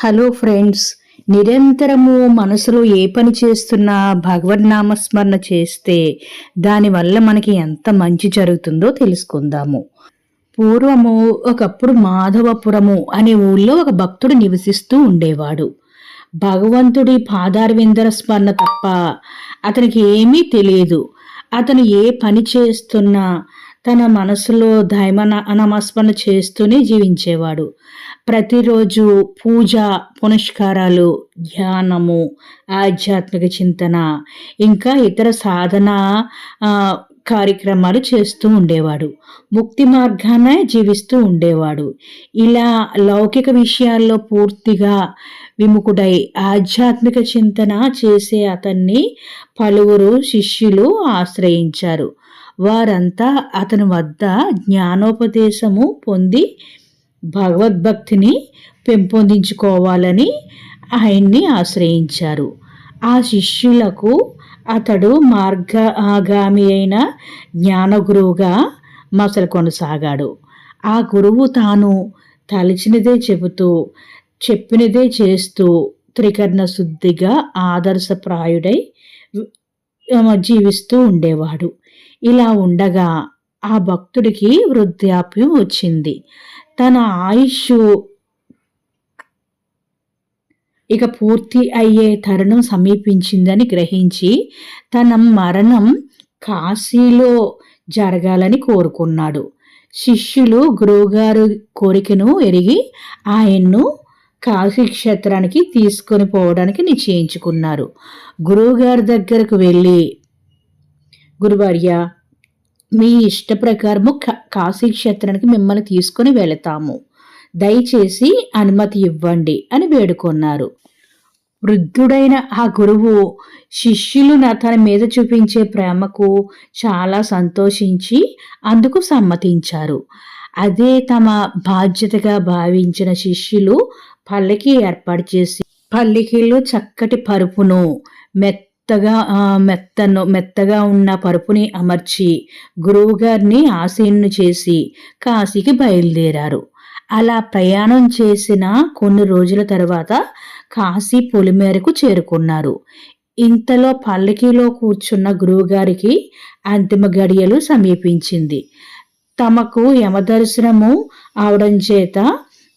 Hello friends నిరంతరము మనసులో ఏ పని చేస్తున్నా భగవద్నామస్మరణ చేస్తే దానివల్ల మనకి ఎంత మంచి జరుగుతుందో తెలుసుకుందాము. పూర్వము ఒకప్పుడు మాధవపురము అనే ఊళ్ళో ఒక భక్తుడు నివసిస్తూ ఉండేవాడు. భగవంతుడి పాదారవిందర స్మరణ తప్ప అతనికి ఏమీ తెలియదు. అతను ఏ పని చేస్తున్నా తన మనసులో దైవ నమస్మరణ చేస్తూనే జీవించేవాడు. ప్రతిరోజు పూజ పునష్కారాలు ధ్యానము ఆధ్యాత్మిక చింతన ఇంకా ఇతర సాధన కార్యక్రమాలు చేస్తూ ఉండేవాడు. ముక్తి మార్గాన జీవిస్తూ ఉండేవాడు. ఇలా లౌకిక విషయాల్లో పూర్తిగా విముఖుడై ఆధ్యాత్మిక చింతన చేసే అతన్ని పలువురు శిష్యులు ఆశ్రయించారు. వారంతా అతని వద్ద జ్ఞానోపదేశము పొంది భగవద్భక్తిని పెంపొందించుకోవాలని ఆయన్ని ఆశ్రయించారు. ఆ శిష్యులకు అతడు మార్గాగామి అయిన జ్ఞానగురువుగా మసలు కొనసాగాడు. ఆ గురువు తాను తలిచినదే చెబుతూ చెప్పినదే చేస్తూ త్రికర్ణ శుద్ధిగా ఆదర్శప్రాయుడై జీవిస్తూ ఉండేవాడు. ఇలా ఉండగా ఆ భక్తుడికి వృద్ధాప్యం వచ్చింది. తన ఆయుష్ ఇక పూర్తి అయ్యే తరుణం సమీపించిందని గ్రహించి తన మరణం కాశీలో జరగాలని కోరుకున్నాడు. శిష్యులు గురువుగారు కోరికను ఎరిగి ఆయన్ను కాశీ క్షేత్రానికి తీసుకొని పోవడానికి నిశ్చయించుకున్నారు. గురువుగారి దగ్గరకు వెళ్ళి గురువర్య మీ ఇష్ట ప్రకారము కాశీ క్షేత్రానికి మిమ్మల్ని తీసుకొని వెళతాము. దయచేసి అనుమతి ఇవ్వండి అని వేడుకొన్నారు. వృద్ధుడైన ఆ గురువు శిష్యులు తన మీద చూపించే ప్రేమకు చాలా సంతోషించి అందుకు సమ్మతించారు. అదే తమ బాధ్యతగా భావించిన శిష్యులు పల్లకి ఏర్పాటు చేసి పల్లకిలో చక్కటి పరుపును మెత్త మెత్తగా మెత్తను మెత్తగా ఉన్న పరుపుని అమర్చి గురువుగారిని ఆసీన్ను చేసి కాశీకి బయలుదేరారు. అలా ప్రయాణం చేసిన కొన్ని రోజుల తర్వాత కాశీ పొలిమేరకు చేరుకున్నారు. ఇంతలో పల్లకీలో కూర్చున్న గురువుగారికి అంతిమ గడియలు సమీపించింది. తమకు యమదర్శనము అవడం చేత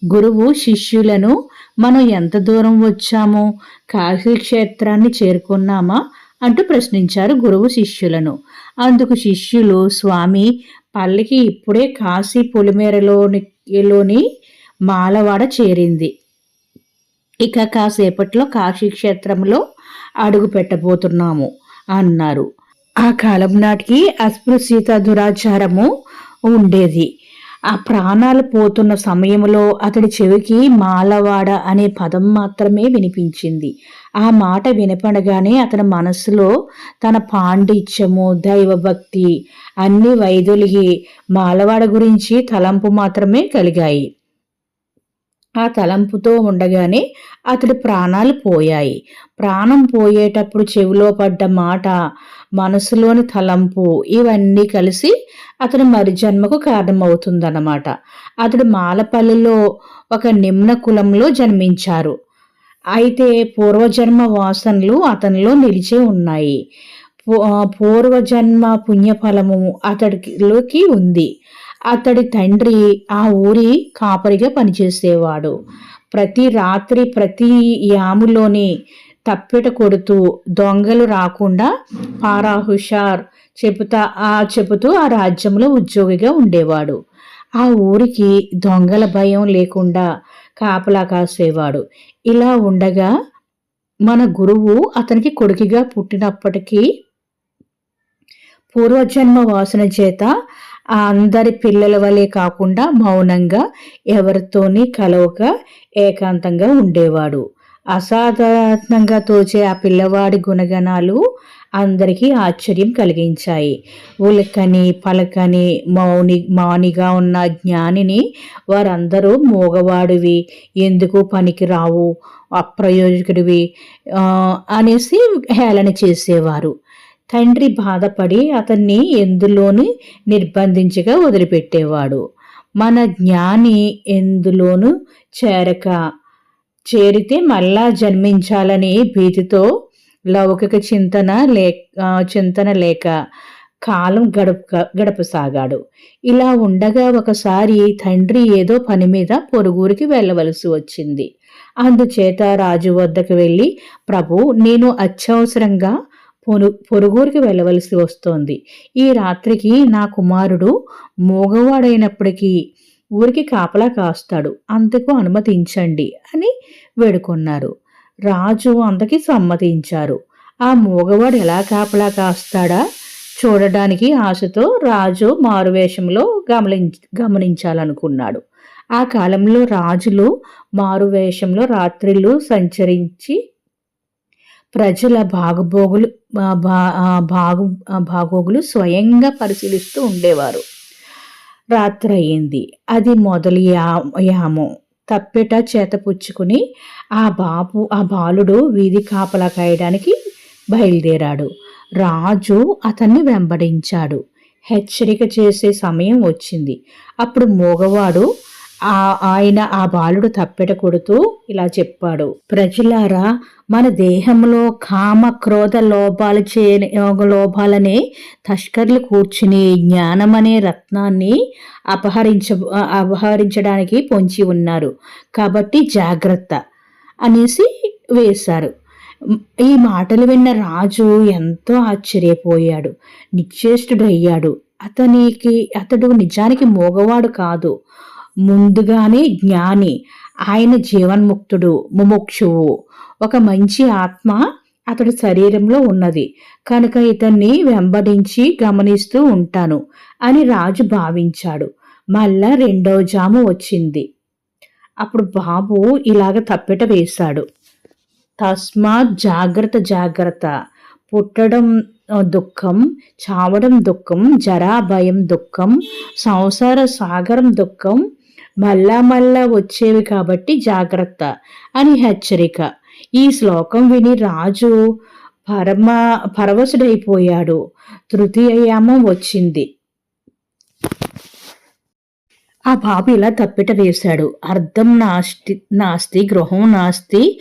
గురువు శిష్యులను మనం ఎంత దూరం వచ్చామో? కాశీ క్షేత్రాన్ని చేరుకున్నామా? అంటూ ప్రశ్నించారు గురువు శిష్యులను. అందుకు శిష్యులు స్వామి పల్లకి ఇప్పుడే కాశీ పొలిమేరలోని మాలవాడ చేరింది. ఇక కాసేపట్లో కాశీ క్షేత్రంలో అడుగు పెట్టబోతున్నాము అన్నారు. ఆ కాలం నాటికి అస్పృశ్యత దురాచారము ఉండేది. ఆ ప్రాణాలు పోతున్న సమయంలో అతడి చెవికి మాలవాడ అనే పదం మాత్రమే వినిపించింది. ఆ మాట వినపడగానే అతని మనసులో తన పాండిత్యము దైవభక్తి అన్ని వైదొలిగి మాలవాడ గురించి తలంపు మాత్రమే కలిగాయి. ఆ తలంపుతో ఉండగానే అతడి ప్రాణాలు పోయాయి. ప్రాణం పోయేటప్పుడు చెవిలో పడ్డ మాట మనసులోని తలంపు ఇవన్నీ కలిసి అతను మరి జన్మకు కారణమవుతుందన్నమాట. అతడు మాలపల్లిలో ఒక నిమ్న కులంలో జన్మించారు. అయితే పూర్వజన్మ వాసనలు అతనిలో నిలిచే ఉన్నాయి. పూర్వజన్మ పుణ్యఫలము అతడిలోకి ఉంది. అతడి తండ్రి ఆ ఊరి కాపరిగా పనిచేసేవాడు. ప్రతి రాత్రి ప్రతి యాములోని తప్పెట కొడుతూ దొంగలు రాకుండా పారా హుషార్ చెబుతా ఆ చెబుతూ ఆ రాజ్యంలో ఉద్యోగిగా ఉండేవాడు. ఆ ఊరికి దొంగల భయం లేకుండా కాపలా కాసేవాడు ఇలా ఉండగా మన గురువు అతనికి కొడుకుగా పుట్టినప్పటికీ పూర్వజన్మ వాసన చేత ఆ అందరి పిల్లల వలె కాకుండా మౌనంగా ఎవరితోని కలవక ఏకాంతంగా ఉండేవాడు. అసాధారణంగా తోచే ఆ పిల్లవాడి గుణగణాలు అందరికీ ఆశ్చర్యం కలిగించాయి. ఉలకని పలకని మౌని మౌనిగా ఉన్న జ్ఞానిని వారందరూ మూగవాడివి. ఎందుకు పనికి రావు అప్రయోజకుడివి అనేసి హేళన చేసేవారు. తండ్రి బాధపడి అతన్ని ఎందులోని నిర్బంధించగా వదిలిపెట్టేవాడు. మన జ్ఞాని ఎందులోనూ చేరక చేరితే మళ్ళా జన్మించాలని భీతితో లౌకిక చింతన లే చింతన లేక కాలం గడప గడపసాగాడు ఇలా ఉండగా ఒకసారి తండ్రి ఏదో పని మీద పొరుగురికి వెళ్ళవలసి వచ్చింది. అందుచేత రాజు వద్దకు వెళ్ళి ప్రభు నేను అత్యవసరంగా పొరు పొరుగురికి వెళ్ళవలసి వస్తోంది. ఈ రాత్రికి నా కుమారుడు మూగవాడైనప్పటికీ ఊరికి కాపలా కాస్తాడు. అందుకు అనుమతించండి అని వేడుకున్నారు. రాజు అందుకి సమ్మతించారు. ఆ మూగవాడు ఎలా కాపలా కాస్తాడా? చూడడానికి ఆశతో రాజు మారువేషంలో గమనించ గమనించాలనుకున్నాడు. ఆ కాలంలో రాజులు మారువేషంలో రాత్రిళ్ళు సంచరించి ప్రజల బాగుబోగులు బా- బాగు బాగోగులు స్వయంగా పరిశీలిస్తూ ఉండేవారు. రాత్రి అయింది అది మొదలు యా యాము. తప్పెట చేతపుచ్చుకుని ఆ బాబు ఆ బాలుడు వీధి కాపలా కాయడానికి బయలుదేరాడు. రాజు అతన్ని వెంబడించాడు. హెచ్చరిక చేసే సమయం వచ్చింది. అప్పుడు మూగవాడు ఆ ఆయన ఆ బాలుడు తప్పెట కొడుతూ ఇలా చెప్పాడు. ప్రజలారా మన దేహంలో కామ క్రోధ లోపాలు చే లోపాలనే తస్కర్లు కూర్చుని జ్ఞానమనే రత్నాన్ని అపహరించ అపహరించడానికి పొంచి ఉన్నారు. కాబట్టి జాగ్రత్త అనేసి వేశారు. ఈ మాటలు విన్న రాజు ఎంతో ఆశ్చర్యపోయాడు. నిశ్చేష్టుడయ్యాడు. అతనికి అతడు నిజానికి మోగవాడు కాదు. ముందుగానే జ్ఞాని. ఆయన జీవన్ముక్తుడు ముముక్షువు. ఒక మంచి ఆత్మ అతడి శరీరంలో ఉన్నది. కనుక ఇతన్ని వెంబడించి గమనిస్తూ ఉంటాను అని రాజు భావించాడు. మళ్ళా రెండో జాము వచ్చింది. అప్పుడు బాబు ఇలాగ తప్పెట వేశాడు. తస్మాత్ జాగ్రత్త జాగ్రత్త. పుట్టడం దుఃఖం చావడం దుఃఖం జరా భయం దుఃఖం సంసార సాగరం దుఃఖం మళ్ళా మళ్ళా వచ్చేవి కాబట్టి జాగ్రత్త అని హెచ్చరిక. ఈ శ్లోకం విని రాజు పరమ పరవశుడైపోయాడు. తృతీయయామం వచ్చింది. ఆ బాబు ఇలా తప్పిట వేశాడు. అర్థం నాస్తి నాస్తి గృహం నాస్తి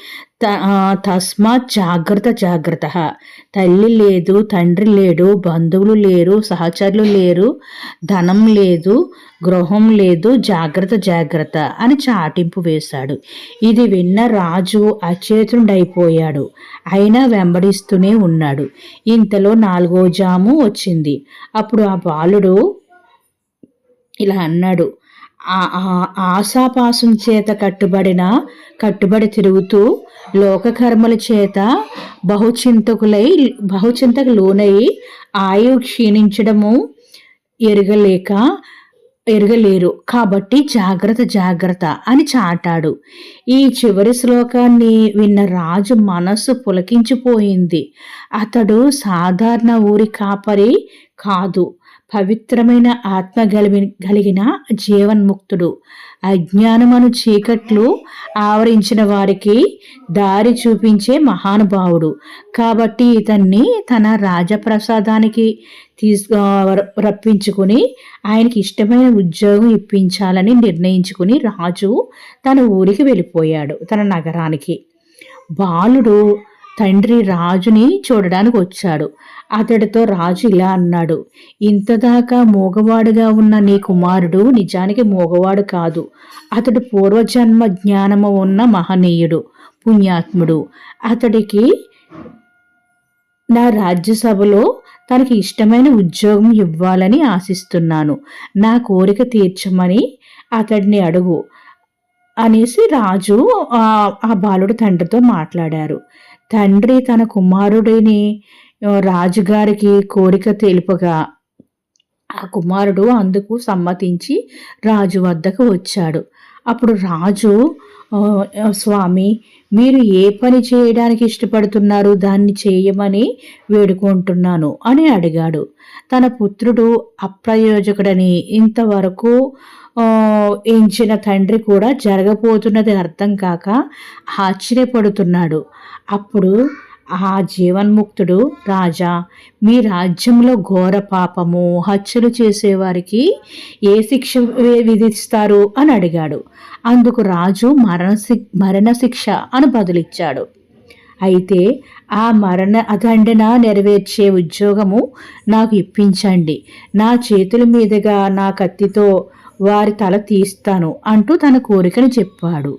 తస్మాత్ జాగ్రత్త జాగ్రత్త. తల్లి లేదు తండ్రి లేడు బంధువులు లేరు సహచరులు లేరు ధనం లేదు గృహం లేదు జాగ్రత్త జాగ్రత్త అని చాటింపు వేశాడు. ఇది విన్న రాజు అచేతుండైపోయాడు అయినా వెంబడిస్తూనే ఉన్నాడు. ఇంతలో నాలుగో జాము వచ్చింది. అప్పుడు ఆ బాలుడు ఇలా అన్నాడు ఆశాపాసం చేత కట్టుబడిన కట్టుబడి తిరుగుతూ లోకకర్మల చేత బహుచింతకులై బహుచింతకు లోనై ఆయు క్షీణించడము ఎరగలేక ఎరగలేరు. కాబట్టి జాగ్రత్త జాగ్రత్త అని చాటాడు. ఈ చివరి శ్లోకాన్ని విన్న రాజు మనస్సు పులకించిపోయింది. అతడు సాధారణ ఊరి కాపరి కాదు. పవిత్రమైన ఆత్మ కలిగి కలిగిన జీవన్ముక్తుడు. అజ్ఞానమను చీకట్లు ఆవరించిన వారికి దారి చూపించే మహానుభావుడు. కాబట్టి ఇతన్ని తన రాజప్రసాదానికి తీసు రప్పించుకుని ఆయనకి ఇష్టమైన ఉద్యోగం ఇప్పించాలని నిర్ణయించుకుని రాజు తన ఊరికి వెళ్ళిపోయాడు తన నగరానికి. బాలుడు తండ్రి రాజుని చూడడానికి వచ్చాడు. అతడితో రాజు ఇలా అన్నాడు ఇంతదాకా మూగవాడుగా ఉన్న నీ కుమారుడు నిజానికి మూగవాడు కాదు. అతడు పూర్వజన్మ జ్ఞానము ఉన్న మహనీయుడు పుణ్యాత్ముడు. అతడికి నా రాజ్యసభలో తనకి ఇష్టమైన ఉద్యోగం ఇవ్వాలని ఆశిస్తున్నాను. నా కోరిక తీర్చమని అతడిని అడుగు అనేసి రాజు ఆ ఆ బాలుడు తండ్రితో మాట్లాడారు. తండ్రి తన కుమారుడిని రాజుగారికి కోరిక తెలుపగా ఆ కుమారుడు అందుకు సమ్మతించి రాజు వద్దకు వచ్చాడు. అప్పుడు రాజు స్వామి మీరు ఏ పని చేయడానికి ఇష్టపడుతున్నారు? దాన్ని చేయమని వేడుకుంటున్నాను అని అడిగాడు. తన పుత్రుడు అప్రయోజకుడని ఇంతవరకు ఎంచిన తండ్రి కూడా జరగబోతున్నది అర్థం కాక ఆశ్చర్యపడుతున్నాడు. అప్పుడు ఆ జీవన్ముక్తుడు రాజా మీ రాజ్యంలో ఘోర పాపము హత్యలు చేసేవారికి ఏ శిక్ష వి- విధిస్తారు? అని అడిగాడు. అందుకు రాజు మరణ మరణశిక్ష అని బదులిచ్చాడు. అయితే ఆ మరణ అదండన నెరవేర్చే ఉద్యోగము నాకు ఇప్పించండి. నా చేతుల మీదుగా నా కత్తితో వారి తల తీస్తాను అంటూ తన కోరికను చెప్పాడు.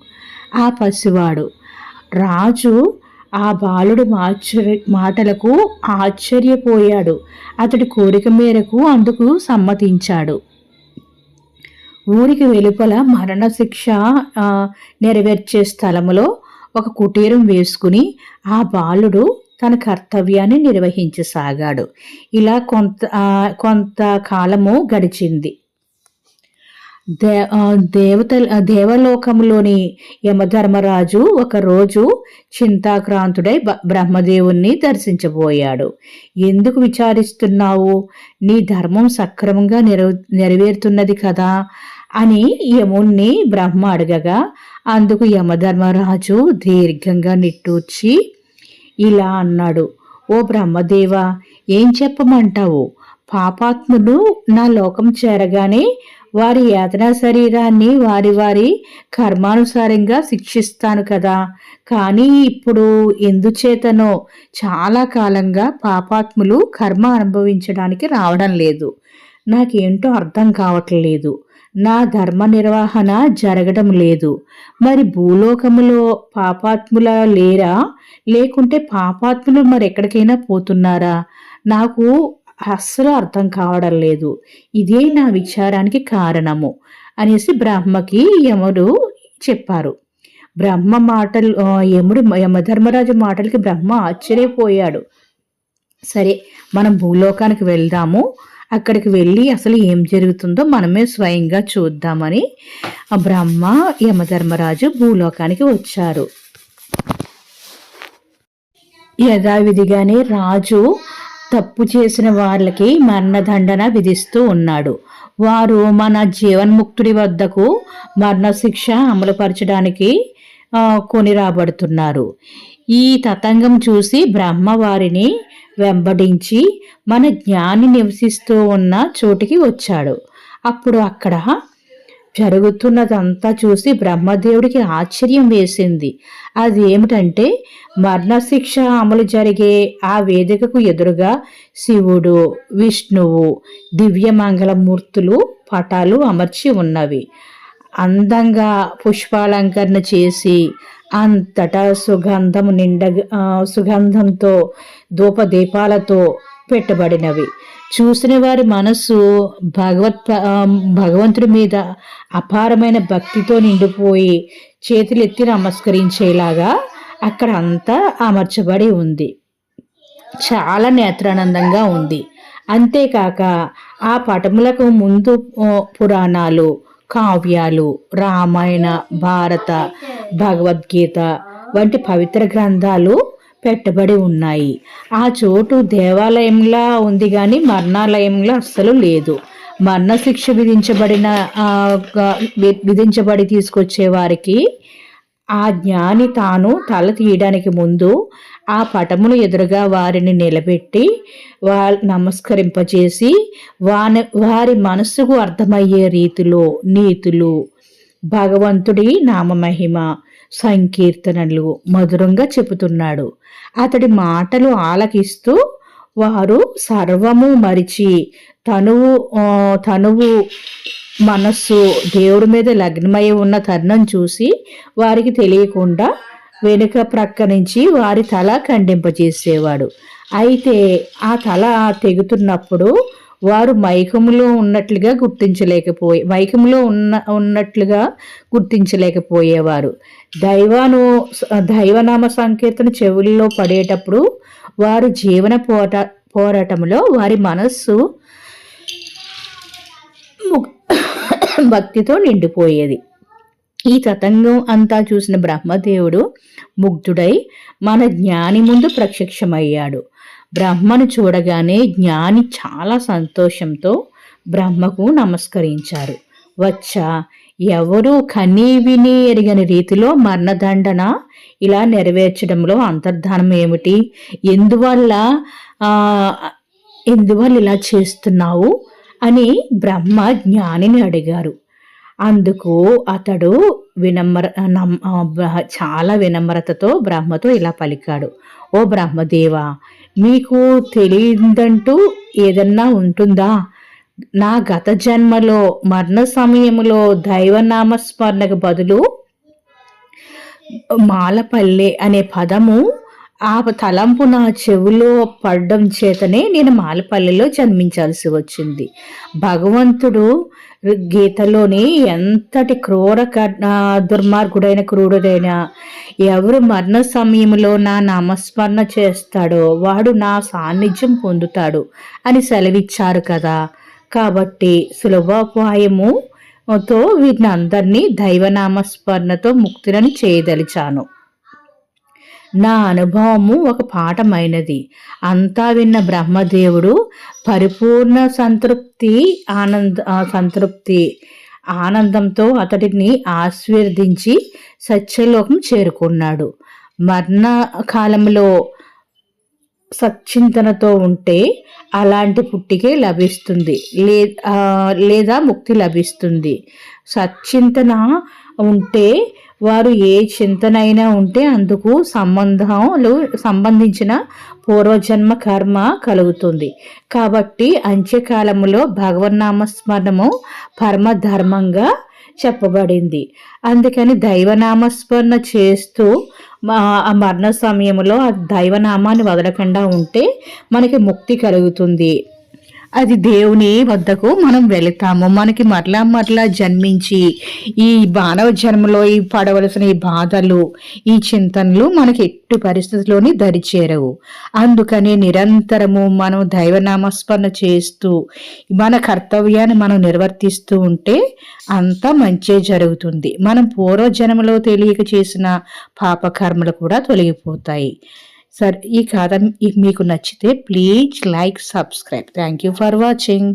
ఆ పసివాడు రాజు ఆ బాలుడు ఆశ్చర్య మాటలకు ఆశ్చర్యపోయాడు. అతడి కోరిక మేరకు అందుకు సమ్మతించాడు. ఊరికి వెలుపల మరణశిక్ష నెరవేర్చే స్థలములో ఒక కుటీరం వేసుకుని ఆ బాలుడు తన కర్తవ్యాన్ని నిర్వహించసాగాడు. ఇలా కొంత కొంతకాలము గడిచింది. దే దేవత దేవలోకంలోని యమధర్మరాజు ఒకరోజు చింతాక్రాంతుడై బ్రహ్మదేవుణ్ణి దర్శించబోయాడు. ఎందుకు విచారిస్తున్నావు? నీ ధర్మం సక్రమంగా నెరవ నెరవేరుతున్నది కదా అని యముణ్ణి బ్రహ్మ అడగగా అందుకు యమధర్మరాజు దీర్ఘంగా నిట్టూర్చి ఇలా అన్నాడు ఓ బ్రహ్మదేవ ఏం చెప్పమంటావు? పాపాత్ముడు నా లోకం చేరగానే వారి యాతనా శరీరాన్ని వారి వారి కర్మానుసారంగా శిక్షిస్తాను కదా. కానీ ఇప్పుడు ఎందుచేతనో చాలా కాలంగా పాపాత్ములు కర్మ అనుభవించడానికి రావడం లేదు. నాకేంటో అర్థం కావట్లేదు. నా ధర్మ నిర్వహణ జరగడం లేదు. మరి భూలోకములో పాపాత్ముల లేరా? లేకుంటే పాపాత్ములు మరి ఎక్కడికైనా పోతున్నారా? నాకు అస్సలు అర్థం కావడం లేదు. ఇదే నా విచారానికి కారణము అనేసి బ్రహ్మకి యముడు చెప్పారు. బ్రహ్మ మాటలు యముడు యమధర్మరాజు మాటలకి బ్రహ్మ ఆశ్చర్యపోయాడు. సరే మనం భూలోకానికి వెళ్దాము. అక్కడికి వెళ్ళి అసలు ఏం జరుగుతుందో మనమే స్వయంగా చూద్దామని ఆ బ్రహ్మ యమధర్మరాజు భూలోకానికి వచ్చారు. యథావిధిగానే రాజు తప్పు చేసిన వాళ్ళకి మరణదండన విధిస్తూ ఉన్నాడు. వారు మన జీవన్ముక్తుడి వద్దకు మరణశిక్ష అమలుపరచడానికి కొని రాబడుతున్నారు ఈ తతంగం చూసి బ్రహ్మ వారిని వెంబడించి మన జ్ఞాని నివసిస్తూ ఉన్న చోటికి వచ్చాడు. అప్పుడు అక్కడ జరుగుతున్నదంతా చూసి బ్రహ్మదేవుడికి ఆశ్చర్యం వేసింది. అది ఏమిటంటే మరణశిక్ష అమలు జరిగే ఆ వేదికకు ఎదురుగా శివుడు విష్ణువు దివ్యమంగళమూర్తులు పటాలు అమర్చి ఉన్నవి. అందంగా పుష్పాలంకరణ చేసి అంతటా సుగంధం నిండ సుగంధంతో ధూపదీపాలతో పెట్టబడినవి. చూసిన వారి మనస్సు భగవత్ భగవంతుడి మీద అపారమైన భక్తితో నిండిపోయి చేతులెత్తి నమస్కరించేలాగా అక్కడ అంతా అమర్చబడి ఉంది. చాలా నేత్రానందంగా ఉంది. అంతేకాక ఆ పటములకు ముందు పురాణాలు కావ్యాలు రామాయణ భారత భగవద్గీత వంటి పవిత్ర గ్రంథాలు పెట్టబడి ఉన్నాయి. ఆ చోటు దేవాలయంలా ఉంది కానీ మరణాలయంలా అస్సలు లేదు. మరణశిక్ష విధించబడిన విధించబడి తీసుకొచ్చే వారికి ఆ జ్ఞాని తాను తల తీయడానికి ముందు ఆ పటమును ఎదురుగా వారిని నిలబెట్టి వా నమస్కరింపజేసి వాని వారి మనస్సుకు అర్థమయ్యే రీతిలో నీతులు భగవంతుడి నామమహిమ సంకీర్తనలు మధురంగా చెబుతున్నాడు. అతడి మాటలు ఆలకిస్తూ వారు సర్వము మరిచి తనువు తనువు మనస్సు దేవుడి మీద లగ్నమై ఉన్న తరుణం చూసి వారికి తెలియకుండా వెనుక ప్రక్క నుంచి వారి తల ఖండింపజేసేవాడు. అయితే ఆ తల తెగుతున్నప్పుడు వారు మైకములో ఉన్నట్లుగా గుర్తించలేకపోయే మైకములో ఉన్న ఉన్నట్లుగా గుర్తించలేకపోయేవారు. దైవాను దైవనామ సంకీర్తన చెవుల్లో పడేటప్పుడు వారు జీవన పోట పోరాటంలో వారి మనస్సు భక్తితో నిండిపోయేది. ఈ తతంగం అంతా చూసిన బ్రహ్మదేవుడు ముగ్ధుడై మన జ్ఞాని ముందు ప్రత్యక్షమయ్యాడు. బ్రహ్మను చూడగానే జ్ఞాని చాలా సంతోషంతో బ్రహ్మకు నమస్కరించారు. వచ్చా ఎవరు కనీ విని ఎరిగని రీతిలో మరణదండన ఇలా నెరవేర్చడంలో అంతర్ధానం ఏమిటి? ఎందువల్ల ఎందువల్ల ఇలా చేస్తున్నావు? అని బ్రహ్మ జ్ఞానిని అడిగారు. అందుకు అతడు వినమ్ర చాలా వినమ్రతతో బ్రహ్మతో ఇలా పలికాడు. ఓ బ్రహ్మదేవ మీకు తెలియదంటూ ఏదన్నా ఉంటుందా? నా గత జన్మలో మరణ సమయంలో దైవనామస్మరణకు బదులు మాలపల్లె అనే పదము ఆ తలంపు నా చెవిలో పడడం చేతనే నేను మాలపల్లెలో జన్మించాల్సి వచ్చింది. భగవంతుడు గీతలోని ఎంతటి క్రూర దుర్మార్గుడైన క్రూరుడైన ఎవరు మరణ సమయంలో నా నామస్మరణ చేస్తాడో వాడు నా సాన్నిధ్యం పొందుతాడు అని సెలవిచ్చారు కదా. కాబట్టి సులభోపాయముతో వీటిని అందరినీ దైవనామస్మరణతో ముక్తులను చేయదలిచాను. నా అనుభవము ఒక పాఠమైనది. అంతా విన్న బ్రహ్మదేవుడు పరిపూర్ణ సంతృప్తి ఆనంద సంతృప్తి ఆనందంతో అతడిని ఆశీర్వదించి సత్యలోకం చేరుకున్నాడు. మరణ కాలంలో సచ్చింతనతో ఉంటే అలాంటి పుట్టికే లభిస్తుంది. లే లేదా ముక్తి లభిస్తుంది. సచ్చింతన ఉంటే వారు ఏ చింతనైనా ఉంటే అందుకు సంబంధాలు సంబంధించిన పూర్వజన్మ కర్మ కలుగుతుంది. కాబట్టి అంత్యకాలములో భగవన్నామస్మరణము పరమధర్మంగా చెప్పబడింది. అందుకని దైవనామస్మరణ చేస్తూ ఆ మరణ సమయంలో ఆ దైవనామాన్ని వదలకుండా ఉంటే మనకి ముక్తి కలుగుతుంది. అది దేవుని వద్దకు మనం వెళతాము. మనకి మరలా మరలా జన్మించి ఈ మానవ జన్మలో ఈ పడవలసిన ఈ బాధలు ఈ చింతనలు మనకి ఎట్టి పరిస్థితుల్లోని దరిచేరవు అందుకని నిరంతరము మనం దైవనామస్మరణ చేస్తూ మన కర్తవ్యాన్ని మనం నిర్వర్తిస్తూ ఉంటే అంతా మంచే జరుగుతుంది. మనం పూర్వజన్మలో తెలియక చేసిన పాపకర్మలు కూడా తొలగిపోతాయి. సరే ఈ కథ మీకు నచ్చితే please like subscribe thank you for watching